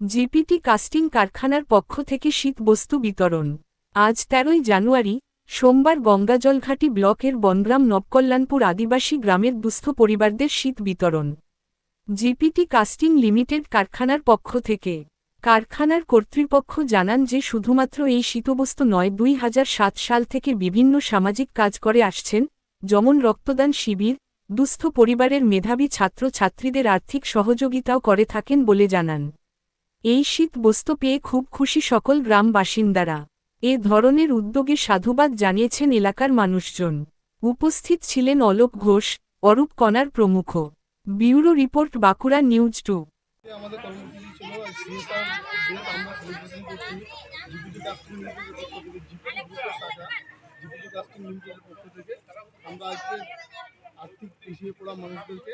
GPT casting কারখানার পক্ষ থেকে শীত বস্তু বিতরণ। আজ তেরোই জানুয়ারি, সোমবার গঙ্গাজলঘাটি ব্লকের বনগ্রাম নবকল্যাণপুর আদিবাসী গ্রামের দুস্থ পরিবারদের শীত বিতরণ। জিপিটি কাস্টিং লিমিটেড কারখানার পক্ষ থেকে। কারখানার কর্তৃপক্ষ জানান যে শুধুমাত্র এই শীতবস্তু নয়, দুই সাল থেকে বিভিন্ন সামাজিক কাজ করে আসছেন, যেমন রক্তদান শিবির, দুস্থ পরিবারের মেধাবী ছাত্র ছাত্রীদের আর্থিক সহযোগিতাও করে থাকেন বলে জানান। এই শীত বস্তু পেয়ে খুব খুশি সকল গ্রাম বাসিন্দারা। এ ধরনের উদ্যোগে সাধুবাদ জানিয়েছেন এলাকার মানুষজন। উপস্থিত ছিলেন অলোক ঘোষ, অরূপ কণার প্রমুখ। Bureau report, Bankura news two. আর্থিক পিছিয়ে পড়া মানুষদেরকে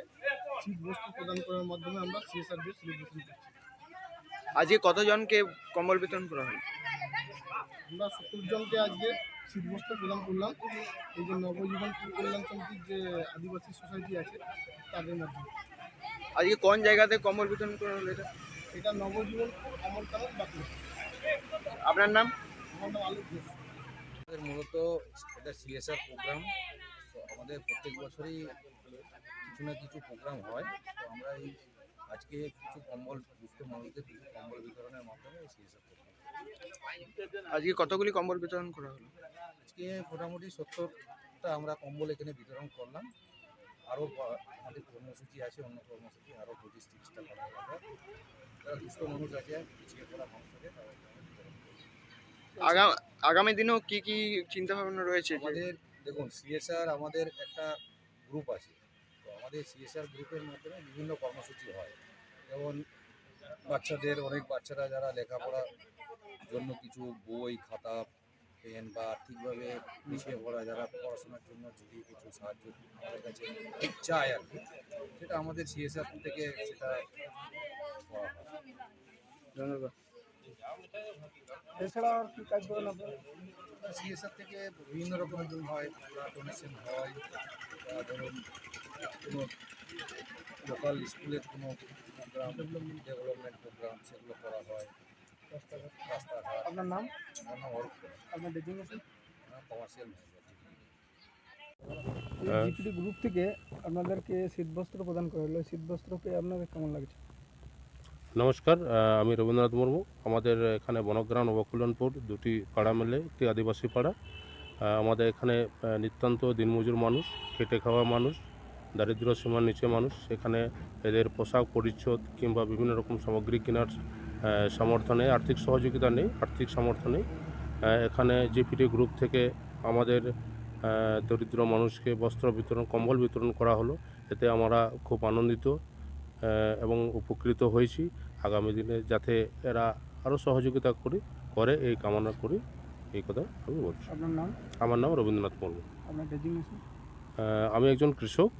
শীত বস্তু প্রদান করার মাধ্যমে আমরা সিএসআর ডে সেলিব্রেশন করছি। আজকে কতজনকে কম্বল বিতরণ করা হয় আমরা সত্তর জনকে আজকে শীত বস্ত্র প্রদান করলাম। এই যে নবজীবন কল্যাণ সমিতির যে আদিবাসী সোসাইটি আছে তাদের মাধ্যমে আজকে কোন জায়গাতে কম্বল বিতরণ করা হলো এটা? এটা নবজীবন অমর কারণ বাঁকুড়া। আপনার নাম? আমার নাম আলোক ঘোষ। আমাদের মূলত এটা সিএসআর প্রোগ্রাম তো আমাদের প্রত্যেক বছরই কিছু না কিছু প্রোগ্রাম হয়। তো আমরা এই আজকে কিছু কম্বল দুস্থ মানুষদের কিছু কম্বল বিতরণের মাধ্যমে সিএসআর আজকে কতগুলি কম্বল বিতরণ করা হলো? আজকে মোটামুটি সত্তরটা আমরা কম্বল এখানে বিতরণ করলাম। আরও আমাদের কর্মসূচি আছে অন্য কর্মসূচি আরও পঁচিশ তিরিশটা করা হবে। যারা দুস্থ মানুষ আছে পিছিয়ে পড়া মানুষ আছে তারা। আগাম আগামী দিনেও কি কি চিন্তা ভাবনা রয়েছে? আমাদের দেখুন সিএসআর আমাদের একটা গ্রুপ আছে। আমাদের সিএসআর গ্রুপের মাধ্যমে বিভিন্ন কর্মসূচি হয়। যেমন বাচ্চাদের, অনেক বাচ্চারা যারা লেখাপড়ার জন্য কিছু বই, খাতা, পেন বা আর্থিকভাবে পিছিয়ে পড়া, যারা পড়াশোনার জন্য যদি কিছু সাহায্য আমাদের কাছে চায় আর কি, সেটা আমাদের সিএসআর থেকে সেটা ধন্যবাদ। এছাড়া আর কি কাজ করেন আপনারা সিএসআর থেকে বিভিন্ন রকমের হয় ডোনেশন হয় ধরুন কোনো লোকাল স্কুলের কোনো প্রোগ্রাম ডেভেলপমেন্ট প্রোগ্রাম সেগুলো করা হয় রাস্তাঘাট। রাস্তাঘাট আপনার নাম? আমার নাম অরূপ আপনার ডেজিগনেশন কমার্শিয়াল। জিপিডি গ্রুপ থেকে আপনাদেরকে শীতবস্ত্র প্রদান করা হলো। শীতবস্ত্র পেয়ে আপনাদের কেমন লাগছে? নমস্কার আমি রবীন্দ্রনাথ মুর্মু। আমাদের এখানে বনগ্রাম নবকল্যাণপুর দুটি পাড়া মেলে একটি আদিবাসী পাড়া। আমাদের এখানে নিতান্ত দিনমজুর মানুষ খেটে খাওয়া মানুষ দারিদ্র সীমার নিচে মানুষ। এখানে এদের পোশাক পরিচ্ছদ কিংবা বিভিন্ন রকম সামগ্রী কেনার নেই আর্থিক সহযোগিতা নেই আর্থিক আহ, এখানে জিপিটি গ্রুপ থেকে আমাদের দরিদ্র মানুষকে বস্ত্র বিতরণ কম্বল বিতরণ করা হলো। এতে আমরা খুব আনন্দিত। এবং উপকৃত হয়েছি। আগামী দিনে যাতে এরা আরও সহযোগিতা করে করে এই কামনা করি এই কথা আমি বলছি। আপনার নাম? আমার নাম রবীন্দ্রনাথ মুর্মু। আপনার আমি একজন কৃষক।